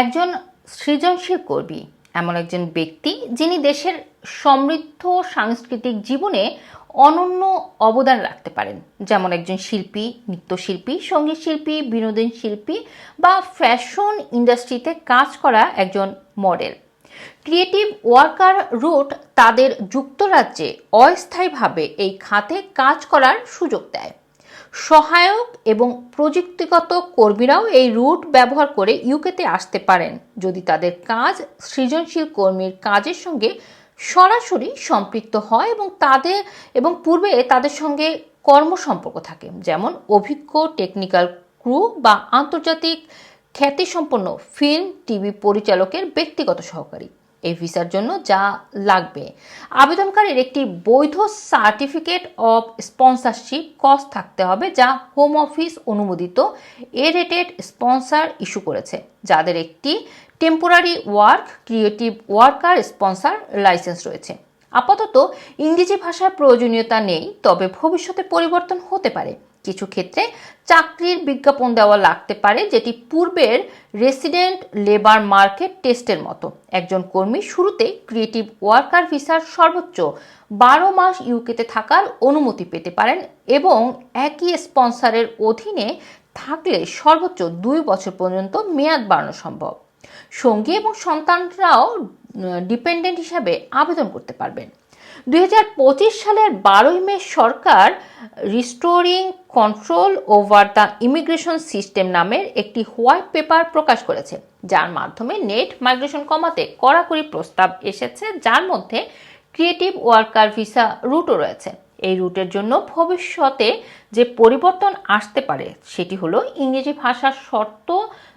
একজন সৃজনশীল কর্মী এমন একজন ব্যক্তি যিনি দেশের সমৃদ্ধ সাংস্কৃতিক জীবনে অনন্য অবদান রাখতে পারেন। যেমন একজন শিল্পী, নৃত্যশিল্পী সংগীত শিল্পী বিনোদন শিল্পী বা ফ্যাশন ইন্ডাস্ট্রিতে কাজ করা একজন মডেল। ক্রিয়েটিভ ওয়ার্কার রুট তাদের যুক্তরাজ্যে অস্থায়ীভাবে এই খাতে কাজ করার সুযোগ দেয়। সহায়ক এবং প্রযুক্তিগত কর্মীরাও এই রুট ব্যবহার করে ইউকেতে আসতে পারেন। যদি তাদের কাজ সৃজনশীল কর্মীর কাজের সঙ্গে সরাসরি সম্পৃক্ত হয় এবং তাদের, এবং পূর্বে তাদের সঙ্গে কর্মসম্পর্ক থাকে, যেমন অভিজ্ঞ টেকনিক্যাল ক্রু বা আন্তর্জাতিক খ্যাতিসম্পন্ন ফিল্ম, টিভি পরিচালকের ব্যক্তিগত সহকারী। এই ভিসার জন্য যা লাগবে। আবেদনকারীর একটি বৈধ সার্টিফিকেট অফ স্পন্সরশিপ কস্ট থাকতে হবে, যা হোম অফিস অনুমোদিত এ রেটেড স্পন্সর ইস্যু করেছে, যাদের একটি temporary work, creative worker sponsor licence রয়েছে। আপাতত ইংরেজি ভাষার প্রয়োজনীয়তা নেই, তবে ভবিষ্যতে পরিবর্তন হতে পারে। কিছু ক্ষেত্রে চাকরির বিজ্ঞাপন দেওয়া লাগতে পারে, যেটি পূর্বের রেসিডেন্ট লেবার মার্কেট টেস্টের মতো। একজন কর্মী শুরুতে ক্রিয়েটিভ ওয়ার্কার ভিসার সর্বোচ্চ বারো মাস ইউকেতে থাকার অনুমতি পেতে পারেন এবং একই স্পন্সরের অধীনে থাকলে সর্বোচ্চ দুই বছর পর্যন্ত মেয়াদ বাড়ানো সম্ভব। সঙ্গী এবং সন্তানরাও ডিপেন্ডেন্ট হিসাবে আবেদন করতে পারবেন। দুই হাজার পঁচিশ সালের বারোই মে সরকার restoring control over the immigration system নামের একটি হোয়াইট পেপার প্রকাশ করেছে, যার মাধ্যমে নেট মাইগ্রেশন কমাতে কড়াকড়ি প্রস্তাব এসেছে, যার মধ্যে ক্রিয়েটিভ ওয়ার্কার ভিসা রুটও রয়েছে। এই রুটের জন্য ভবিষ্যতে যে পরিবর্তন আসতে পারে, সেটি হলো ইংরেজি ভাষার শর্ত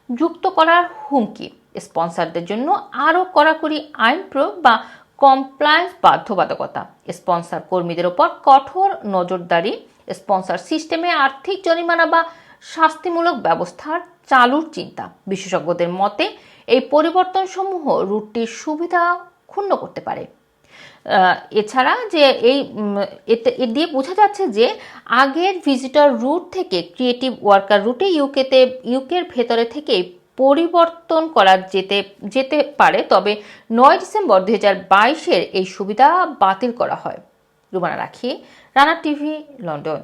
যুক্ত করার হুমকি। স্পন্সরদের জন্য আরও কড়াকড়ি আইন প্রয়োগ বা কমপ্লায়েন্স বাধ্যবাধকতা। স্পন্সর কর্মীদের ওপর কঠোর নজরদারি। স্পন্সর সিস্টেমে আর্থিক জরিমানা বা শাস্তিমূলক ব্যবস্থার চালুর চিন্তা। বিশেষজ্ঞদের মতে, এই পরিবর্তনসমূহ রুটটির সুবিধা ক্ষুণ্ণ করতে পারে। এছাড়া যে এই এতে, এ দিয়ে বোঝা যাচ্ছে যে আগের ভিজিটর রুট থেকে ক্রিয়েটিভ ওয়ার্কার রুটে ইউকেতে ইউকের ভেতরে থেকে পরিবর্তন করা যেতে যেতে পারে, তবে নয় ডিসেম্বর দু হাজার বাইশের এই সুবিধা বাতিল করা হয়। রুমানা রাখি, রানা টিভি, লন্ডন।